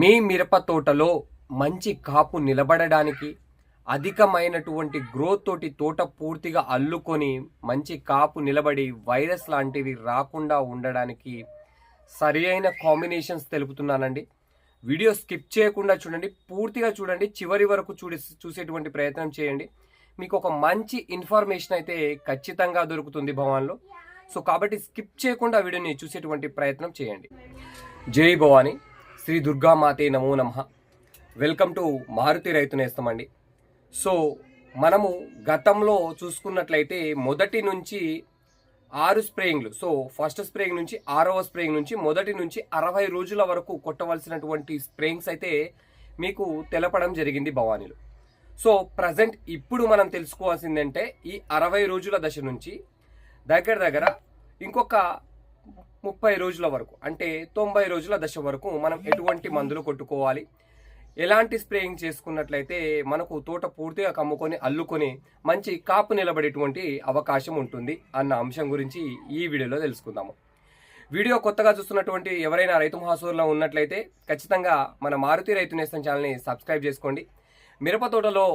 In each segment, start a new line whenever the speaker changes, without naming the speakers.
మీ మిరప తోటలో మంచి కాపు నిలబడడానికి అధికమైనటువంటి గ్రోత్ తోటి తోట పూర్తిగా అల్లుకొని మంచి కాపు నిలబడి వైరస్ లాంటివి రాకుండా ఉండడానికి సరి అయిన కాంబినేషన్స్ తెలుపుతున్నానండి. వీడియో స్కిప్ చేయకుండా చూడండి పూర్తిగా చూడండి చివరి వరకు చూడి చూసేటువంటి ప్రయత్నం చేయండి. మీకు ఒక మంచి ఇన్ఫర్మేషన్ అయితే ఖచ్చితంగా దొరుకుతుంది భవాన్లో. సో కాబట్టి స్కిప్ చేయకుండా వీడియోని చూసేటువంటి ప్రయత్నం చేయండి. జై భవానీ. శ్రీ దుర్గామాతే నమో నమ. వెల్కమ్ టు మారుతి రైతు నేస్తమండి సో మనము గతంలో చూసుకున్నట్లయితే మొదటి నుంచి ఆరు స్ప్రేయింగ్లు సో ఫస్ట్ స్ప్రేయింగ్ నుంచి ఆరవ స్ప్రేయింగ్ నుంచి మొదటి నుంచి అరవై రోజుల వరకు కొట్టవలసినటువంటి స్ప్రేయింగ్స్ అయితే మీకు తెలపడం జరిగింది భవానీలు. సో ప్రజెంట్ ఇప్పుడు మనం తెలుసుకోవాల్సిందంటే ఈ అరవై రోజుల దశ నుంచి దగ్గర దగ్గర ఇంకొక ముప్పై రోజుల వరకు అంటే తొంభై రోజుల దశ వరకు మనం ఎటువంటి మందులు కొట్టుకోవాలి. ఎలాంటి స్ప్రేయింగ్ చేసుకున్నట్లయితే మనకు తోట పూర్తిగా కమ్ముకొని అల్లుకొని మంచి కాపు నిలబడేటువంటి అవకాశం ఉంటుంది అన్న అంశం గురించి ఈ వీడియోలో తెలుసుకుందాము. వీడియో కొత్తగా చూస్తున్నటువంటి ఎవరైనా రైతు మహాసూర్లో ఉన్నట్లయితే ఖచ్చితంగా మన మారుతి రైతు నేస్తం ఛానల్ని సబ్స్క్రైబ్ చేసుకోండి. మిరప తోటలో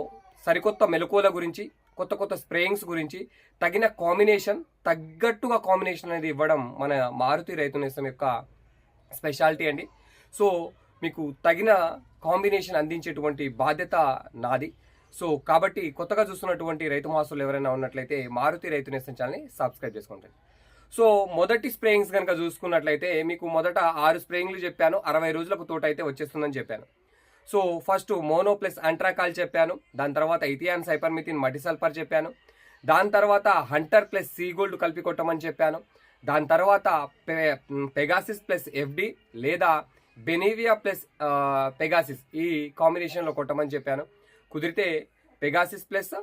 సరికొత్త మెలకువల గురించి కొత్త కొత్త స్ప్రేయింగ్స్ గురించి తగిన కాంబినేషన్ తగ్గట్టుగా కాంబినేషన్ అనేది ఇవ్వడం మన మారుతి రైతు నేస్తం యొక్క స్పెషాలిటీ అండి. సో మీకు తగిన కాంబినేషన్ అందించేటువంటి బాధ్యత నాది. సో కాబట్టి కొత్తగా చూస్తున్నటువంటి రైతు మాసులు ఎవరైనా ఉన్నట్లయితే మారుతి రైతు నేస్తం ఛానల్ని సబ్స్క్రైబ్ చేసుకుంటారు సో మొదటి స్ప్రేయింగ్స్ కనుక చూసుకున్నట్లయితే మీకు మొదట ఆరు స్ప్రేయింగ్లు చెప్పాను అరవై రోజులకు తోట అయితే వచ్చేస్తుందని చెప్పాను. So first mono plus Antracol చెప్పాను దాని తర్వాత ఇథియాన్ సైపర్మిథిన్ మటిసల్ఫర్ చెప్పాను దాని తర్వాత హంటర్ ప్లస్ సీ గోల్డ్ కలిపి కొట్టమని చెప్పాను దాని తర్వాత పె- పెగాసిస్ ప్లస్ ఎఫ్డి లేదా బెనీవియా ప్లస్ పెగాసిస్ ఈ కాంబినేషన్లో కొట్టమని చెప్పాను కుదిరితే పెగాసిస్ ప్లస్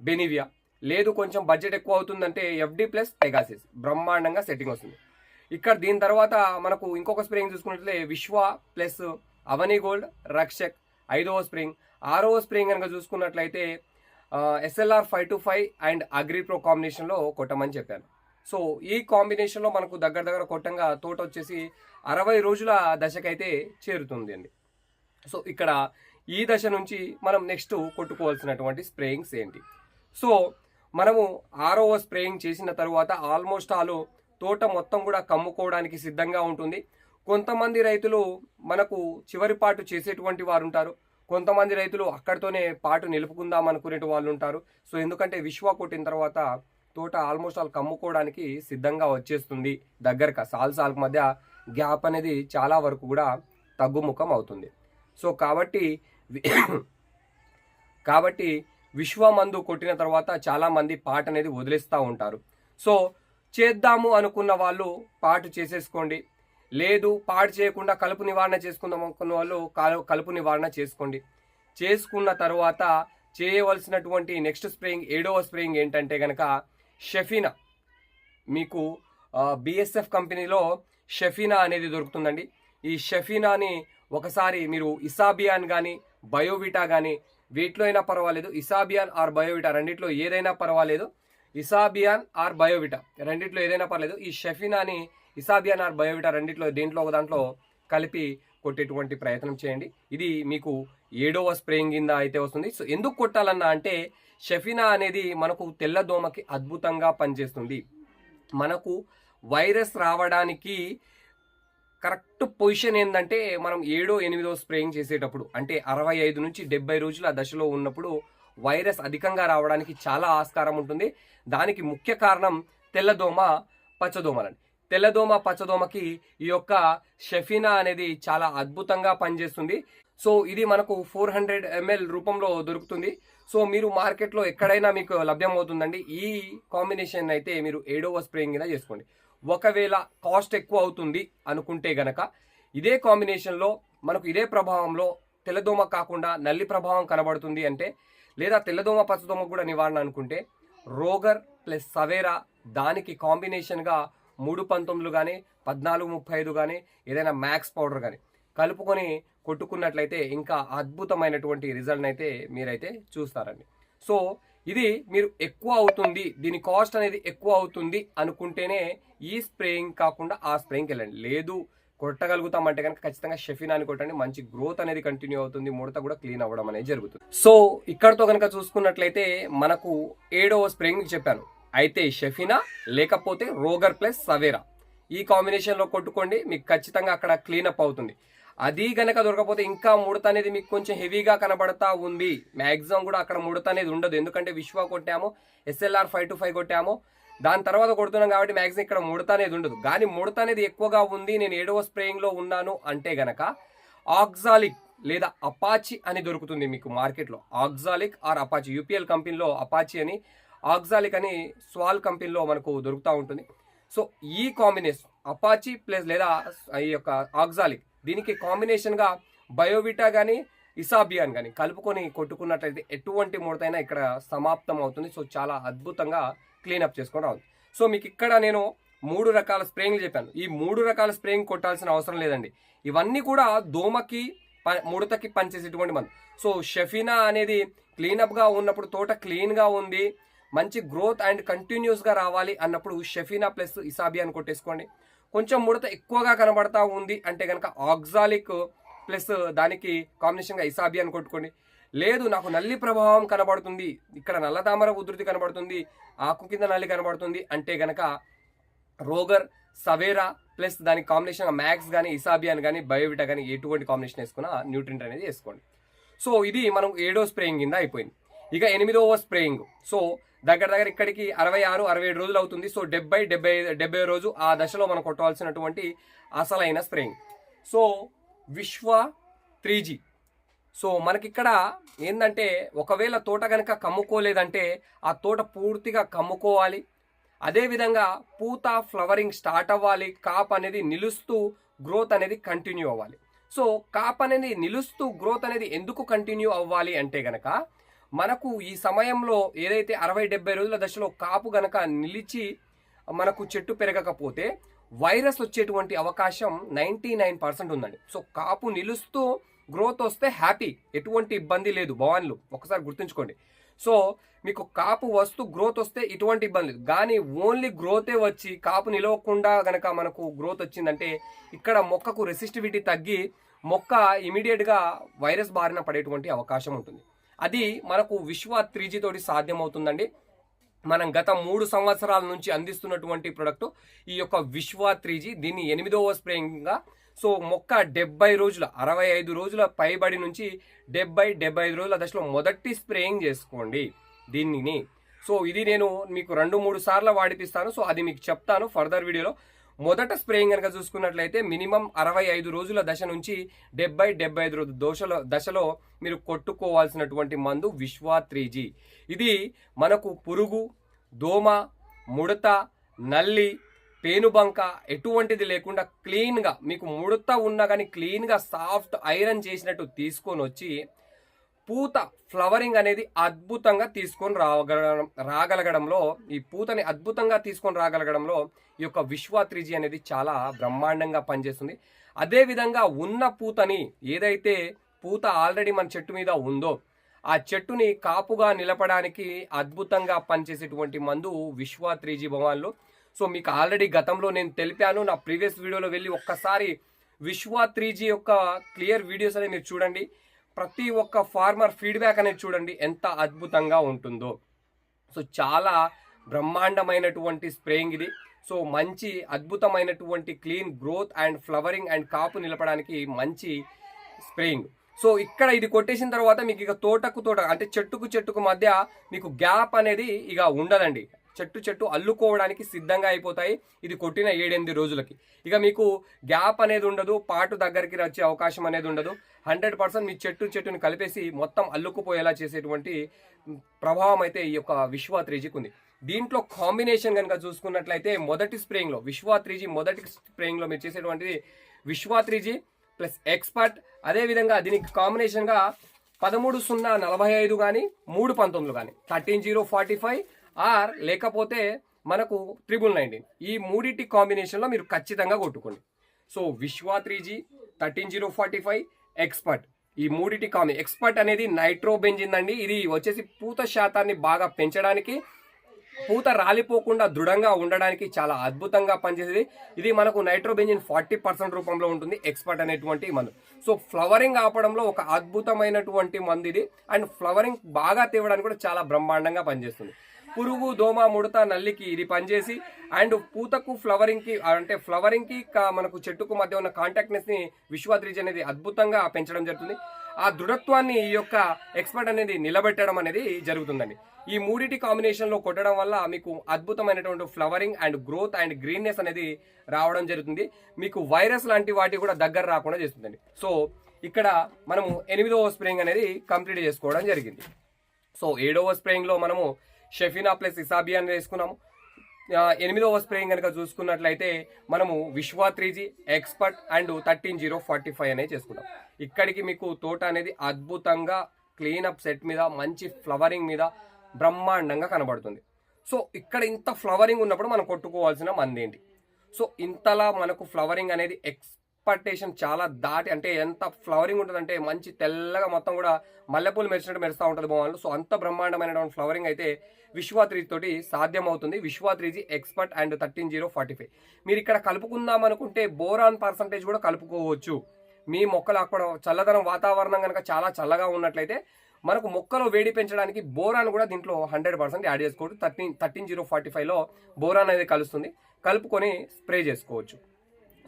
బెనీవియా లేదు కొంచెం బడ్జెట్ ఎక్కువ అవుతుందంటే ఎఫ్డి ప్లస్ పెగాసిస్ బ్రహ్మాండంగా సెట్టింగ్ వస్తుంది. ఇక్కడ దీని తర్వాత మనకు ఇంకొక స్ప్రేయింగ్ చూసుకున్నట్లయితే విశ్వ ప్లస్ అవని గోల్డ్ రక్షక్ ఐదవ స్ప్రింగ్. ఆరవ స్ప్రింగ్ కనుక చూసుకున్నట్లయితే SLR five two five and agri pro కాంబినేషన్లో కొట్టమని చెప్పాను. సో ఈ కాంబినేషన్లో మనకు దగ్గర దగ్గర కొట్టంగా తోట వచ్చేసి అరవై రోజుల దశకైతే చేరుతుంది అండి. సో ఇక్కడ ఈ దశ నుంచి మనం నెక్స్ట్ కొట్టుకోవాల్సినటువంటి స్ప్రేయింగ్స్ ఏంటి? సో మనము ఆరవ స్ప్రేయింగ్ చేసిన తర్వాత ఆల్మోస్ట్ ఆల్ తోట మొత్తం కూడా కమ్ముకోవడానికి సిద్ధంగా ఉంటుంది. కొంతమంది రైతులు మనకు చివరి పాటు చేసేటువంటి వారు ఉంటారు కొంతమంది రైతులు అక్కడితోనే పాటు నిలుపుకుందాం అనుకునే వాళ్ళు ఉంటారు సో ఎందుకంటే విశ్వ కొట్టిన తర్వాత తోట ఆల్మోస్ట్ ఆల్ కమ్ముకోవడానికి సిద్ధంగా వచ్చేస్తుంది. దగ్గరగా సాల్ సాల్ మధ్య గ్యాప్ అనేది చాలా వరకు కూడా తగ్గుముఖం అవుతుంది. సో కాబట్టి కాబట్టి విశ్వ మందు కొట్టిన తర్వాత చాలామంది పాట అనేది వదిలేస్తూ ఉంటారు. సో చేద్దాము అనుకున్న వాళ్ళు పాటు చేసేసుకోండి. లేదు పాడు చేయకుండా కలుపు నివారణ చేసుకుందాం అనుకున్న వాళ్ళు కాలు- కలుపు నివారణ చేసుకోండి. చేసుకున్న తర్వాత చేయవలసినటువంటి నెక్స్ట్ స్ప్రేయింగ్ ఏడవ స్ప్రేయింగ్ ఏంటంటే కనుక షెఫీనా. మీకు బిఎస్ఎఫ్ కంపెనీలో షెఫీనా అనేది దొరుకుతుందండి. ఈ షెఫీనాని ఒకసారి మీరు ఇసాబియాన్ కానీ బయోవిటా కానీ వీటిలో అయినా పర్వాలేదు. ఇసాబియాన్ ఆర్ బయోవిటా రెండిట్లో ఏదైనా పర్వాలేదు. ఇసాబియాన్ ఆర్ బయోవిటా రెండిట్లో ఏదైనా పర్లేదు ఈ షెఫీనాని ఇసాబియాన్ బయోవిటా రెండిట్లో దేంట్లో ఒక దాంట్లో కలిపి కొట్టేటువంటి ప్రయత్నం చేయండి. ఇది మీకు ఏడవ స్ప్రేయింగ్ కింద అయితే వస్తుంది. సో ఎందుకు కొట్టాలన్నా అంటే షఫినా అనేది మనకు తెల్ల దోమకి అద్భుతంగా పనిచేస్తుంది. మనకు వైరస్ రావడానికి కరెక్ట్ పొజిషన్ ఏంటంటే మనం ఏడో ఎనిమిదో స్ప్రేయింగ్ చేసేటప్పుడు అంటే అరవై ఐదు నుంచి డెబ్బై రోజుల దశలో ఉన్నప్పుడు వైరస్ అధికంగా రావడానికి చాలా ఆస్కారం ఉంటుంది. దానికి ముఖ్య కారణం తెల్లదోమ పచ్చదోమలని తెల్లదోమ పచ్చదోమకి ఈ యొక్క షెఫీనా అనేది చాలా అద్భుతంగా పనిచేస్తుంది. సో ఇది మనకు ఫోర్ హండ్రెడ్ ఎంఎల్ రూపంలో దొరుకుతుంది. సో మీరు మార్కెట్లో ఎక్కడైనా మీకు లభ్యమవుతుందండి. ఈ కాంబినేషన్ అయితే మీరు ఏడవ స్ప్రేయింగ్ కింద చేసుకోండి. ఒకవేళ కాస్ట్ ఎక్కువ అవుతుంది అనుకుంటే గనక ఇదే కాంబినేషన్లో మనకు ఇదే ప్రభావంలో తెల్లదోమ కాకుండా నల్లి ప్రభావం కనబడుతుంది అంటే లేదా తెల్లదోమ పచ్చదోమ కూడా నివారణ అనుకుంటే రోగర్ ప్లస్ సవేరా దానికి కాంబినేషన్గా మూడు పంతొమ్మిదిలు కానీ పద్నాలుగు ముప్పై ఐదు కానీ ఏదైనా మ్యాక్స్ పౌడర్ కానీ కలుపుకొని కొట్టుకున్నట్లయితే ఇంకా అద్భుతమైనటువంటి రిజల్ట్ అయితే మీరైతే చూస్తారండి. సో ఇది మీరు ఎక్కువ అవుతుంది దీని కాస్ట్ అనేది ఎక్కువ అవుతుంది అనుకుంటేనే ఈ స్ప్రేయింగ్ కాకుండా ఆ స్ప్రేయింగ్కి వెళ్ళండి లేదు కొట్టగలుగుతామంటే కనుక ఖచ్చితంగా షెఫినాని కొట్టండి మంచి గ్రోత్ అనేది కంటిన్యూ అవుతుంది ముడత కూడా క్లీన్ అవ్వడం అనేది జరుగుతుంది. సో ఇక్కడతో కనుక చూసుకున్నట్లయితే మనకు ఏడవ స్ప్రేయింగ్ చెప్పాను. అయితే షెఫినా లేకపోతే రోగర్ ప్లస్ సవేరా. ఈ కాంబినేషన్లో కొట్టుకోండి మీకు ఖచ్చితంగా అక్కడ క్లీనప్ అవుతుంది. అది గనక దొరకపోతే ఇంకా ముడత అనేది మీకు కొంచెం హెవీగా కనబడతా ఉంది. మ్యాక్సిమం కూడా అక్కడ ముడత అనేది ఉండదు. ఎందుకంటే విశ్వ కొట్టాము ఎస్ఎల్ఆర్ ఫైవ్ టు ఫైవ్ కొట్టాము. దాని తర్వాత కొడుతున్నాం కాబట్టి మ్యాక్సిమం ఇక్కడ ముడత అనేది ఉండదు. కానీ ముడత అనేది ఎక్కువగా ఉంది నేను ఏడవ స్ప్రేయింగ్లో ఉన్నాను అంటే గనక ఆక్సాలిక్ లేదా అపాచి అని దొరుకుతుంది మీకు మార్కెట్లో. ఆక్సాలిక్ ఆర్ అపాచి యూపీఎల్ కంపెనీలో అపాచి అని ఆక్సాలిక్ అని స్వాల్ కంపెనీలో మనకు దొరుకుతూ ఉంటుంది. సో ఈ కాంబినేషన్ అపాచి ప్లస్ లేదా ఈ యొక్క ఆక్సాలిక్ దీనికి కాంబినేషన్గా బయోవిటా కానీ ఇసాబియాన్ కానీ కలుపుకొని కొట్టుకున్నట్లయితే ఎటువంటి ముడతైనా ఇక్కడ సమాప్తం అవుతుంది. సో చాలా అద్భుతంగా క్లీనప్ చేసుకొని రావాలి. సో మీకు ఇక్కడ నేను మూడు రకాల స్ప్రేయింగ్లు చెప్పాను. ఈ మూడు రకాల స్ప్రేయింగ్ కొట్టాల్సిన అవసరం లేదండి. ఇవన్నీ కూడా దోమకి ప- ముడతకి పనిచేసేటువంటి మందు. సో షఫీనా అనేది క్లీనప్గా ఉన్నప్పుడు తోట క్లీన్గా ఉంది. మంచి గ్రోత్ అండ్ కంటిన్యూస్గా రావాలి అన్నప్పుడు షెఫీనా ప్లస్ ఇసాబియాన్ కొట్టేసుకోండి. కొంచెం ముడత ఎక్కువగా కనబడతా ఉంది అంటే కనుక ఆక్సాలిక్ ప్లస్ దానికి కాంబినేషన్గా ఇసాబియాన్ కొట్టుకోండి. లేదు నాకు నల్లి ప్రభావం కనబడుతుంది. ఇక్కడ నల్ల తామర ఉధృతి కనబడుతుంది. ఆకు కింద నల్లి కనబడుతుంది. అంటే గనక రోగర్ సవేరా ప్లస్ దానికి కాంబినేషన్ మ్యాక్స్ కానీ ఇసాబియాన్ కానీ బయోవిటా కానీ ఎటువంటి కాంబినేషన్ వేసుకున్నా న్యూట్రింట్ అనేది వేసుకోండి. సో ఇది మనం ఏడో స్ప్రేయింగ్ కింద అయిపోయింది. ఇక ఎనిమిదవ స్ప్రేయింగ్ సో దగ్గర దగ్గర ఇక్కడికి అరవై ఆరు అరవై ఏడు రోజులు అవుతుంది. సో డెబ్బై డెబ్బై డెబ్బై రోజు ఆ దశలో మనం కొట్టవలసినటువంటి అసలైన spraying so Vishwa three G so మనకిక్కడ ఏంటంటే ఒకవేళ తోట కనుక కమ్ముకోలేదంటే ఆ తోట పూర్తిగా కమ్ముకోవాలి. అదేవిధంగా పూత ఫ్లవరింగ్ స్టార్ట్ అవ్వాలి. కాప్ అనేది నిలుస్తూ గ్రోత్ అనేది కంటిన్యూ అవ్వాలి. సో కాప్ అనేది నిలుస్తూ గ్రోత్ అనేది ఎందుకు కంటిన్యూ అవ్వాలి అంటే గనక మనకు ఈ సమయంలో ఏదైతే అరవై డెబ్బై రోజుల దశలో కాపు గనక నిలిచి మనకు చెట్టు పెరగకపోతే వైరస్ వచ్చేటువంటి అవకాశం నైంటీ నైన్ పర్సెంట్ ఉందండి. సో కాపు నిలుస్తూ గ్రోత్ వస్తే హ్యాపీ. ఎటువంటి ఇబ్బంది లేదు భవాన్లు. ఒకసారి గుర్తుంచుకోండి. సో మీకు కాపు వస్తూ గ్రోత్ వస్తే ఎటువంటి ఇబ్బంది లేదు. కానీ ఓన్లీ గ్రోతే వచ్చి కాపు నిలవకుండా గనక మనకు గ్రోత్ వచ్చిందంటే ఇక్కడ మొక్కకు రెసిస్టివిటీ తగ్గి మొక్క ఇమీడియట్గా వైరస్ బారిన పడేటువంటి అవకాశం ఉంటుంది. అది మనకు విశ్వ త్రీ తోటి సాధ్యమవుతుందండి. మనం గత మూడు సంవత్సరాల నుంచి అందిస్తున్నటువంటి ప్రొడక్ట్ ఈ యొక్క విశ్వ త్రీ దీన్ని ఎనిమిదవ స్ప్రేయింగ్గా సో మొక్క డెబ్బై రోజుల అరవై ఐదు రోజుల పైబడి నుంచి డెబ్బై డెబ్బై ఐదు రోజుల దశలో మొదటి స్ప్రేయింగ్ చేసుకోండి దీనిని. సో ఇది నేను మీకు రెండు మూడు సార్లు వాడిపిస్తాను. సో అది మీకు చెప్తాను ఫర్దర్ వీడియోలో. మొదట స్ప్రేయింగ్ కనుక చూసుకున్నట్లయితే మినిమం అరవై ఐదు రోజుల దశ నుంచి డెబ్బై డెబ్బై ఐదు రోజు దోషలో దశలో మీరు కొట్టుకోవాల్సినటువంటి మందు విశ్వా త్రీ ఇది మనకు పురుగు దోమ ముడత నల్లి పేనుబంక ఎటువంటిది లేకుండా క్లీన్గా మీకు ముడత ఉన్నా కానీ క్లీన్గా సాఫ్ట్ ఐరన్ చేసినట్టు తీసుకొని వచ్చి పూత ఫ్లవరింగ్ అనేది అద్భుతంగా తీసుకొని రాగలగడం రాగలగడంలో ఈ పూతని అద్భుతంగా తీసుకొని రాగలగడంలో ఈ యొక్క విశ్వాత్రిజీ అనేది చాలా బ్రహ్మాండంగా పనిచేస్తుంది. అదేవిధంగా ఉన్న పూతని ఏదైతే పూత ఆల్రెడీ మన చెట్టు మీద ఉందో ఆ చెట్టుని కాపుగా నిలపడానికి అద్భుతంగా పనిచేసేటువంటి మందు విశ్వాత్రిజీ భవాన్లు. సో మీకు ఆల్రెడీ గతంలో నేను తెలిపాను నా ప్రీవియస్ వీడియోలో వెళ్ళి ఒక్కసారి విశ్వాత్రిజీ యొక్క క్లియర్ వీడియోస్ అనేది మీరు చూడండి. ప్రతి ఒక్క ఫార్మర్ ఫీడ్బ్యాక్ అనేది చూడండి ఎంత అద్భుతంగా ఉంటుందో. సో చాలా బ్రహ్మాండమైనటువంటి స్ప్రేయింగ్ ఇది. సో మంచి అద్భుతమైనటువంటి clean growth and flowering and కాపు నిలపడానికి మంచి స్ప్రేయింగ్. సో ఇక్కడ ఇది కొట్టేసిన తర్వాత మీకు ఇక తోటకు తోట అంటే చెట్టుకు చెట్టుకు మధ్య మీకు గ్యాప్ అనేది ఇక ఉండదండి. చెట్టు చెట్టు అల్లుకోవడానికి సిద్ధంగా అయిపోతాయి. ఇది కొట్టిన ఏడెనిమిది రోజులకి. ఇక మీకు గ్యాప్ అనేది ఉండదు పాటు దగ్గరికి వచ్చే అవకాశం అనేది ఉండదు. హండ్రెడ్ పర్సెంట్ మీ చెట్టు చెట్టుని కలిపేసి మొత్తం అల్లుకుపోయేలా చేసేటువంటి ప్రభావం అయితే ఈ యొక్క విశ్వ త్రీజీకి ఉంది. దీంట్లో కాంబినేషన్ కనుక చూసుకున్నట్లయితే మొదటి స్ప్రేయింగ్లో విశ్వ త్రీజీ మొదటి స్ప్రేయింగ్లో మీరు చేసేటువంటిది విశ్వ త్రీజీ ప్లస్ ఎక్స్పర్ట్. అదేవిధంగా దీనికి కాంబినేషన్గా పదమూడు సున్నా నలభై ఐదు కానీ మూడు పంతొమ్మిది కానీ thirteen zero forty five or లేకపోతే మనకు త్రిబుల్ నైన్టీన్ ఈ మూడింటి కాంబినేషన్లో మీరు ఖచ్చితంగా కొట్టుకోండి. So Vishwa three G thirteen zero forty five expert. ఈ మూడిటి కాంబి ఎక్స్పర్ట్ అనేది నైట్రోబెంజిన్ అండి ఇది వచ్చేసి పూత శాతాన్ని బాగా పెంచడానికి పూత రాలిపోకుండా దృఢంగా ఉండడానికి చాలా అద్భుతంగా పనిచేసేది. ఇది మనకు నైట్రోబెంజిన్ ఫార్టీ పర్సెంట్ రూపంలో ఉంటుంది ఎక్స్పర్ట్ అనేటువంటి మందు. సో ఫ్లవరింగ్ ఆపడంలో ఒక అద్భుతమైనటువంటి మందు ఇది. అండ్ ఫ్లవరింగ్ బాగా తేవడానికి కూడా చాలా బ్రహ్మాండంగా పనిచేస్తుంది. పురుగు దోమ ముడత నల్లికి ఇది పనిచేసి అండ్ పూతకు ఫ్లవరింగ్కి అంటే ఫ్లవరింగ్కి మనకు చెట్టుకు మధ్య ఉన్న కాంటాక్ట్నెస్ని విశ్వాద్రిజ్ అనేది అద్భుతంగా పెంచడం జరుగుతుంది. ఆ దృఢత్వాన్ని ఈ యొక్క ఎక్స్పర్ట్ అనేది నిలబెట్టడం అనేది జరుగుతుందండి. ఈ మూడిటి కాంబినేషన్లో కొట్టడం వల్ల మీకు అద్భుతమైనటువంటి flowering and growth and greenness అనేది రావడం జరుగుతుంది. మీకు వైరస్ లాంటి వాటి కూడా దగ్గర రాకుండా చేస్తుందండి. సో ఇక్కడ మనము ఎనిమిదవ స్ప్రేయింగ్ అనేది కంప్లీట్ చేసుకోవడం జరిగింది. సో ఏడవ స్ప్రేయింగ్లో మనము షెఫినా ప్లస్ ఇసాబియాన్ వేసుకున్నాము. ఎనిమిదవ స్ప్రేయింగ్ కనుక చూసుకున్నట్లయితే మనము Vishwa three G expert and thirteen zero forty five అనేది చేసుకున్నాం ఇక్కడికి మీకు తోట అనేది అద్భుతంగా క్లీనప్ సెట్ మీద మంచి ఫ్లవరింగ్ మీద బ్రహ్మాండంగా కనబడుతుంది. సో ఇక్కడ ఇంత ఫ్లవరింగ్ ఉన్నప్పుడు మనం కొట్టుకోవాల్సిన మంది ఏంటి సో ఇంతలా మనకు ఫ్లవరింగ్ అనేది ఎక్స్పెక్టేషన్ చాలా దాటి అంటే ఎంత ఫ్లవరింగ్ ఉంటుందంటే మంచి తెల్లగా మొత్తం కూడా మల్లెపూలు మెరిచినట్టు మెరుస్తూ ఉంటుంది భవన్లు సో అంత బ్రహ్మాండమైనటువంటి ఫ్లవరింగ్ అయితే విశ్వా త్రీ తోటి సాధ్యమవుతుంది. Vishwa three G expert and thirteen zero forty five. మీరు ఇక్కడ కలుపుకుందాం అనుకుంటే బోరాన్ పర్సంటేజ్ కూడా కలుపుకోవచ్చు. మీ మొక్కలు అక్కడ చల్లదనం వాతావరణం కనుక చాలా చల్లగా ఉన్నట్లయితే మనకు మొక్కలో వేడి పెంచడానికి బోరాన్ కూడా దీంట్లో హండ్రెడ్ పర్సెంట్ యాడ్ చేసుకోవచ్చు. థర్టీన్ థర్టీన్ జీరో ఫార్టీ ఫైవ్లో బోరాన్ అనేది కలుస్తుంది. కలుపుకొని స్ప్రే చేసుకోవచ్చు.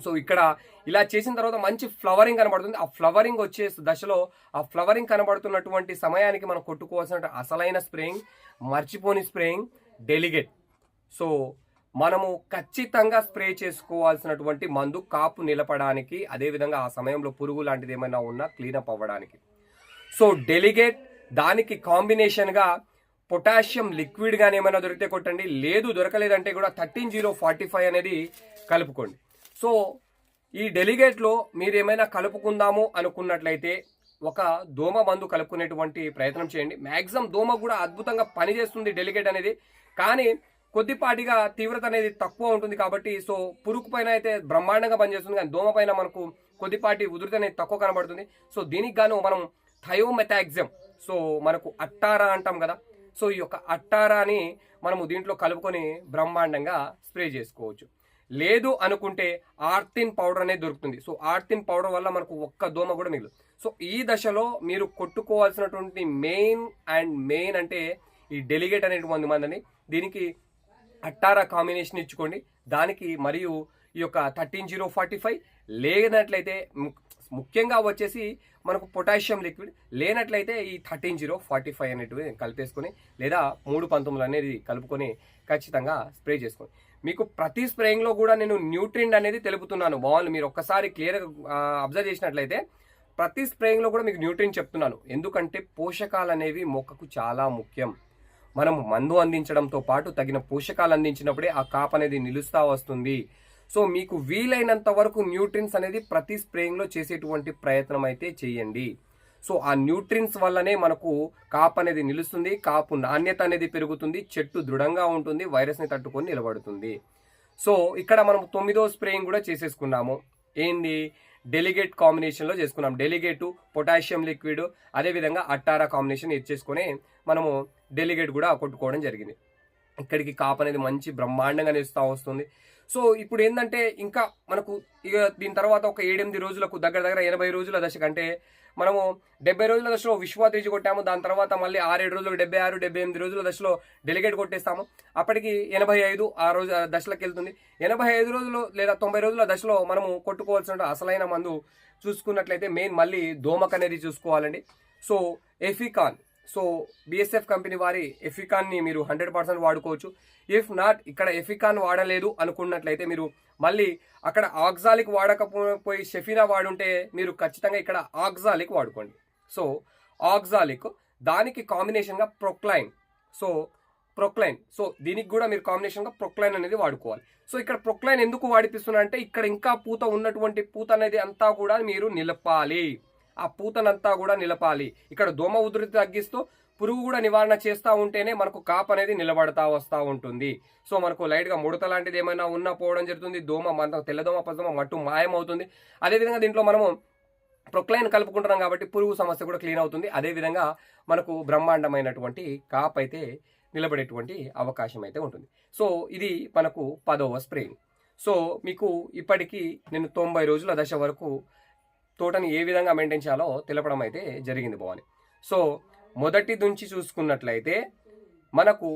సో ఇక్కడ ఇలా చేసిన తర్వాత మంచి ఫ్లవరింగ్ కనబడుతుంది. ఆ ఫ్లవరింగ్ వచ్చే దశలో ఆ ఫ్లవరింగ్ కనబడుతున్నటువంటి సమయానికి మనం కొట్టుకోవాల్సిన అసలైన స్ప్రేయింగ్ మర్చిపోని స్ప్రేయింగ్ డెలిగేట్. సో మనము ఖచ్చితంగా స్ప్రే చేసుకోవాల్సినటువంటి మందు కాపు నిలపడానికి అదేవిధంగా ఆ సమయంలో పురుగు లాంటిది ఏమైనా ఉన్నా క్లీనప్ అవ్వడానికి. సో డెలిగేట్ దానికి కాంబినేషన్గా పొటాషియం లిక్విడ్ కానీ ఏమైనా దొరికితే కొట్టండి. లేదు దొరకలేదంటే కూడా థర్టీన్ జీరో ఫార్టీ ఫైవ్ అనేది కలుపుకోండి. సో ఈ డెలిగేట్లో మీరు ఏమైనా కలుపుకుందాము అనుకున్నట్లయితే ఒక దోమ మందు కలుపుకునేటువంటి ప్రయత్నం చేయండి. మ్యాక్సిమం దోమ కూడా అద్భుతంగా పనిచేస్తుంది డెలిగేట్ అనేది. కానీ కొద్దిపాటిగా తీవ్రత అనేది తక్కువ ఉంటుంది కాబట్టి సో పురుగు పైన అయితే బ్రహ్మాండంగా పనిచేస్తుంది కానీ దోమ పైన మనకు కొద్దిపాటి ఉధృతి అనేది తక్కువ కనబడుతుంది. సో దీనికి గాను మనం థయోమెథాక్సిమ్ సో మనకు అట్టారా అంటాం కదా. సో ఈ యొక్క అట్టారాని మనము దీంట్లో కలుపుకొని బ్రహ్మాండంగా స్ప్రే చేసుకోవచ్చు. లేదు అనుకుంటే ఆర్తిన్ పౌడర్ అనేది దొరుకుతుంది. సో ఆర్తిన్ పౌడర్ వల్ల మనకు ఒక్క దోమ కూడా మిగులు సో ఈ దశలో మీరు కొట్టుకోవాల్సినటువంటి మెయిన్ అండ్ మెయిన్ అంటే ఈ డెలిగేట్ అనేటువంటి మందని దీనికి అట్టారా కాంబినేషన్ ఇచ్చుకోండి. దానికి మరియు ఈ యొక్క థర్టీన్ జీరో ఫార్టీ ఫైవ్ లేనట్లయితే ముఖ్యంగా వచ్చేసి మనకు పొటాషియం లిక్విడ్ లేనట్లయితే ఈ థర్టీన్ జీరో ఫార్టీ ఫైవ్ అనేటివి కలిపేసుకొని లేదా మూడు పంతొమ్మిది అనేది కలుపుకొని ఖచ్చితంగా స్ప్రే చేసుకోండి. మీకు ప్రతి స్ప్రేయింగ్లో కూడా నేను న్యూట్రింట్ అనేది తెలుపుతున్నాను. బాల్ మీరు ఒక్కసారి క్లియర్గా అబ్జర్వ్ చేసినట్లయితే ప్రతి స్ప్రేయింగ్లో కూడా మీకు న్యూట్రిన్ చెప్తున్నాను. ఎందుకంటే పోషకాలు అనేవి మొక్కకు చాలా ముఖ్యం. మనం మందు అందించడంతో పాటు తగిన పోషకాలు అందించినప్పుడే ఆ కాప్ అనేది నిలుస్తా వస్తుంది. సో మీకు వీలైనంత వరకు న్యూట్రిన్స్ అనేది ప్రతి స్ప్రేయింగ్లో చేసేటువంటి ప్రయత్నం అయితే చేయండి. సో ఆ న్యూట్రిన్స్ వల్లనే మనకు కాపు అనేది నిలుస్తుంది కాపు నాణ్యత అనేది పెరుగుతుంది చెట్టు దృఢంగా ఉంటుంది వైరస్ని తట్టుకొని నిలబడుతుంది. సో ఇక్కడ మనం తొమ్మిదో స్ప్రేయింగ్ కూడా చేసేసుకున్నాము. ఏంది? డెలిగేట్ కాంబినేషన్లో చేసుకున్నాం. డెలిగేటు పొటాషియం లిక్విడ్ అదేవిధంగా అట్టారా కాంబినేషన్ ఇచ్చేసుకొని మనము డెలిగేట్ కూడా కొట్టుకోవడం జరిగింది. ఇక్కడికి కాపు అనేది మంచి బ్రహ్మాండంగా నిలుస్తూ వస్తుంది. సో ఇప్పుడు ఏంటంటే ఇంకా మనకు ఇక దీని తర్వాత ఒక ఏడెనిమిది రోజులకు దగ్గర దగ్గర ఎనభై రోజుల దశ కంటే మనము డెబ్బై రోజుల దశలో విశ్వాతీజి కొట్టాము. దాని తర్వాత మళ్ళీ ఆరేడు రోజులు డెబ్బై ఆరు డెబ్బై ఎనిమిది రోజుల దశలో డెలిగేట్ కొట్టేస్తాము. అప్పటికి ఎనభై ఐదు ఆ రోజు ఆ దశలకు వెళ్తుంది. ఎనభై ఐదు రోజులు లేదా తొంభై రోజుల దశలో మనము కొట్టుకోవాల్సిన అసలైన మందు చూసుకున్నట్లయితే మెయిన్ మళ్ళీ దోమకనేది చూసుకోవాలండి. So Efficon so BSF company వారి ఎఫికాన్ని మీరు హండ్రెడ్ పర్సెంట్ వాడుకోవచ్చు. ఇఫ్ నాట్ ఇక్కడ ఎఫికాన్ వాడలేదు అనుకున్నట్లయితే మీరు మళ్ళీ అక్కడ ఆక్జాలిక్ వాడకపోయి షెఫీనా వాడుంటే మీరు ఖచ్చితంగా ఇక్కడ ఆక్జాలిక్ వాడుకోండి. సో ఆక్జాలిక్ దానికి కాంబినేషన్గా ప్రొక్లైన్ సో ప్రొక్లైన్ సో దీనికి కూడా మీరు కాంబినేషన్గా ప్రొక్లైన్ అనేది వాడుకోవాలి. సో ఇక్కడ ప్రొక్లైన్ ఎందుకు వాడిపిస్తున్నా అంటే ఇక్కడ ఇంకా పూత ఉన్నటువంటి పూత అనేది అంతా కూడా మీరు నిలపాలి. ఆ పూతనంతా కూడా నిలపాలి. ఇక్కడ దోమ ఉధృతి తగ్గిస్తూ పురుగు కూడా నివారణ చేస్తూ ఉంటేనే మనకు కాప్ అనేది నిలబడతా వస్తూ ఉంటుంది. సో మనకు లైట్గా ముడత లాంటిది ఏమైనా ఉన్నా పోవడం జరుగుతుంది. దోమ మన తెల్లదోమ పదోమ మట్టు మాయమవుతుంది. అదేవిధంగా దీంట్లో మనము ప్రొక్లైన్ కలుపుకుంటున్నాం కాబట్టి పురుగు సమస్య కూడా క్లీన్ అవుతుంది. అదేవిధంగా మనకు బ్రహ్మాండమైనటువంటి కాప్ అయితే నిలబడేటువంటి అవకాశం అయితే ఉంటుంది. సో ఇది మనకు పదవ స్ప్రేయింగ్ సో మీకు ఇప్పటికీ నేను తొంభై రోజుల దశ వరకు తోటని ఏ విధంగా మెయింటైన్ చేయాలో తెలపడం అయితే జరిగింది భవాని. సో మొదటి నుంచి చూసుకున్నట్లయితే మనకు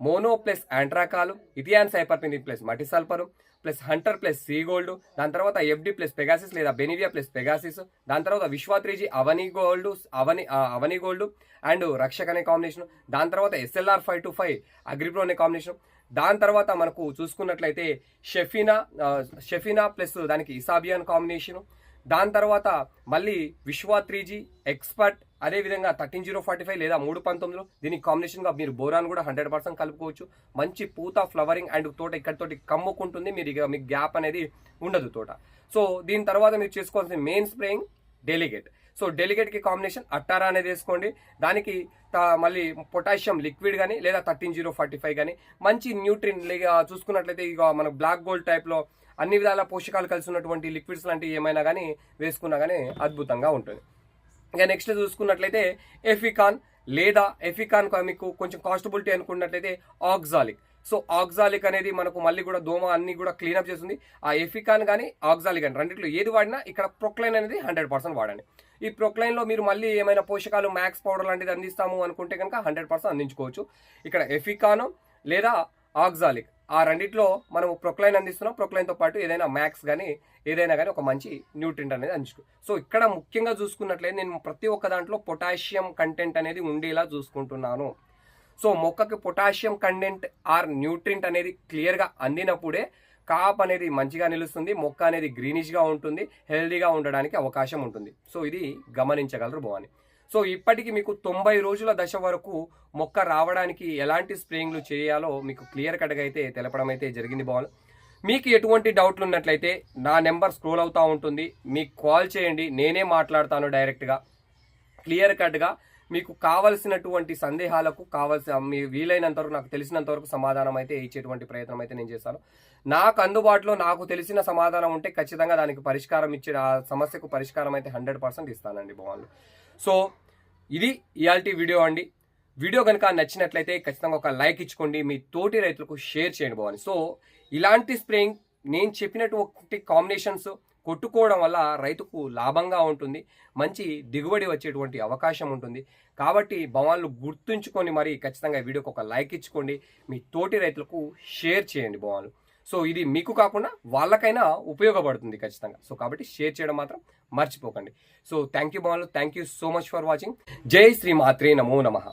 మోనో ప్లస్ యాంట్రాకాలు ఇథియాన్ సైపర్పిన్ plus మటి sulphur plus Hunter plus sea gold దాని తర్వాత ఎఫ్డి ప్లస్ పెగాసిస్ లేదా బెనివియా ప్లస్ పెగాసిస్ దాని తర్వాత Vishwa three G Avani gold Avani Avani gold and Rakshak అనే కాంబినేషన్ దాని తర్వాత SLR five two five agri pro అనే కాంబినేషన్ దాని తర్వాత మనకు చూసుకున్నట్లయితే షెఫీనా షెఫీనా ప్లస్ దానికి ఇసాబియాన్ కాంబినేషన్ దాని తర్వాత మళ్ళీ విశ్వా త్రీ జీ ఎక్స్పర్ట్ అదేవిధంగా థర్టీన్ జీరో ఫార్టీ ఫైవ్ లేదా మూడు పంతొమ్మిదిలో దీనికి కాంబినేషన్గా మీరు బోరాన్ కూడా హండ్రెడ్ పర్సెంట్ కలుపుకోవచ్చు. మంచి పూత ఫ్లవరింగ్ అండ్ తోట ఇక్కడితోటి కమ్ముకుంటుంది. మీరు ఇక మీకు గ్యాప్ అనేది ఉండదు తోట. సో దీని తర్వాత మీరు చేసుకోవాల్సిన మెయిన్ స్ప్రేయింగ్ డెలిగేట్ సో డెలిగేట్కి కాంబినేషన్ అట్టారా అనేది వేసుకోండి. దానికి మళ్ళీ పొటాషియం లిక్విడ్ కానీ లేదా థర్టీన్ జీరో ఫార్టీ ఫైవ్ కానీ మంచి న్యూట్రిన్ చూసుకున్నట్లయితే ఇక మన బ్లాక్ గోల్డ్ టైప్లో అన్ని విధాల పోషకాలు కలిసి ఉన్నటువంటి లిక్విడ్స్ లాంటివి ఏమైనా కానీ వేసుకున్నా కానీ అద్భుతంగా ఉంటుంది. ఇంకా నెక్స్ట్ చూసుకున్నట్లయితే ఎఫికాన్ లేదా ఎఫికాన్ మీకు కొంచెం కాస్టబిలిటీ అనుకున్నట్లయితే ఆక్జాలిక్ సో ఆక్జాలిక్ అనేది మనకు మళ్ళీ కూడా దోమ అన్ని కూడా క్లీనప్ చేస్తుంది. ఆ ఎఫికాన్ కానీ ఆక్జాలిక్ కానీ రెండిట్లో ఏది వాడినా ఇక్కడ ప్రొక్లైన్ అనేది హండ్రెడ్ పర్సెంట్ వాడండి. ఈ ప్రొక్లైన్లో మీరు మళ్ళీ ఏమైనా పోషకాలు మ్యాక్స్ పౌడర్ లాంటిది అందిస్తాము అనుకుంటే కనుక హండ్రెడ్ పర్సెంట్ అందించుకోవచ్చు. ఇక్కడ ఎఫికాను లేదా ఆక్సాలిక్. ఆ రెండిట్లో మనం ప్రొక్లైన్ అందిస్తున్నాం. ప్రొక్లైన్తో పాటు ఏదైనా మ్యాక్స్ కానీ ఏదైనా కానీ ఒక మంచి న్యూట్రింట్ అనేది అందించుకో సో ఇక్కడ ముఖ్యంగా చూసుకున్నట్లయితే నేను ప్రతి ఒక్క దాంట్లో పొటాషియం కంటెంట్ అనేది ఉండేలా చూసుకుంటున్నాను. సో మొక్కకి పొటాషియం కంటెంట్ ఆర్ న్యూట్రింట్ అనేది క్లియర్గా అందినప్పుడే కాప్ అనేది మంచిగా నిలుస్తుంది మొక్క అనేది గ్రీనిష్గా ఉంటుంది హెల్దీగా ఉండడానికి అవకాశం ఉంటుంది. సో ఇది గమనించగలరు భవాని. సో ఇప్పటికి మీకు తొంభై రోజుల దశ వరకు మొక్క రావడానికి ఎలాంటి స్ప్రేయింగ్లు చేయాలో మీకు క్లియర్ కట్గా అయితే తెలపడం అయితే జరిగింది భవాన్ మీకు ఎటువంటి డౌట్లు ఉన్నట్లయితే నా నెంబర్ స్క్రోల్ అవుతూ ఉంటుంది. మీకు కాల్ చేయండి. నేనే మాట్లాడతాను డైరెక్ట్గా. క్లియర్ కట్గా మీకు కావలసినటువంటి సందేహాలకు కావలసిన మీ వీలైనంత వరకు నాకు తెలిసినంత వరకు సమాధానం అయితే ఇచ్చేటువంటి ప్రయత్నం అయితే నేను చేస్తాను. నాకు అందుబాటులో నాకు తెలిసిన సమాధానం ఉంటే ఖచ్చితంగా దానికి పరిష్కారం ఇచ్చే ఆ సమస్యకు పరిష్కారం అయితే హండ్రెడ్ పర్సెంట్ ఇస్తానండి బాగుంది సో ఇది ఇయాల్టి వీడియో అండి. వీడియో కనుక నచ్చినట్లయితే ఖచ్చితంగా ఒక లైక్ ఇచ్చుకోండి. మీ తోటి రైతులకు షేర్ చేయండి బాగుంది సో ఇలాంటి స్ప్రేయింగ్ నేను చెప్పినటువంటి కాంబినేషన్స్ కొట్టుకోవడం వల్ల రైతుకు లాభంగా ఉంటుంది. మంచి దిగుబడి వచ్చేటువంటి అవకాశం ఉంటుంది. కాబట్టి భవాన్లు గుర్తుంచుకొని మరి ఖచ్చితంగా వీడియోకి ఒక లైక్ ఇచ్చుకోండి. మీ తోటి రైతులకు షేర్ చేయండి భవాన్లు. సో ఇది మీకు కాకుండా వాళ్ళకైనా ఉపయోగపడుతుంది ఖచ్చితంగా. సో కాబట్టి షేర్ చేయడం మాత్రం మర్చిపోకండి. So thank you భవాన్లు thank you so much for watching. జై శ్రీ మాత్రే నమో నమః.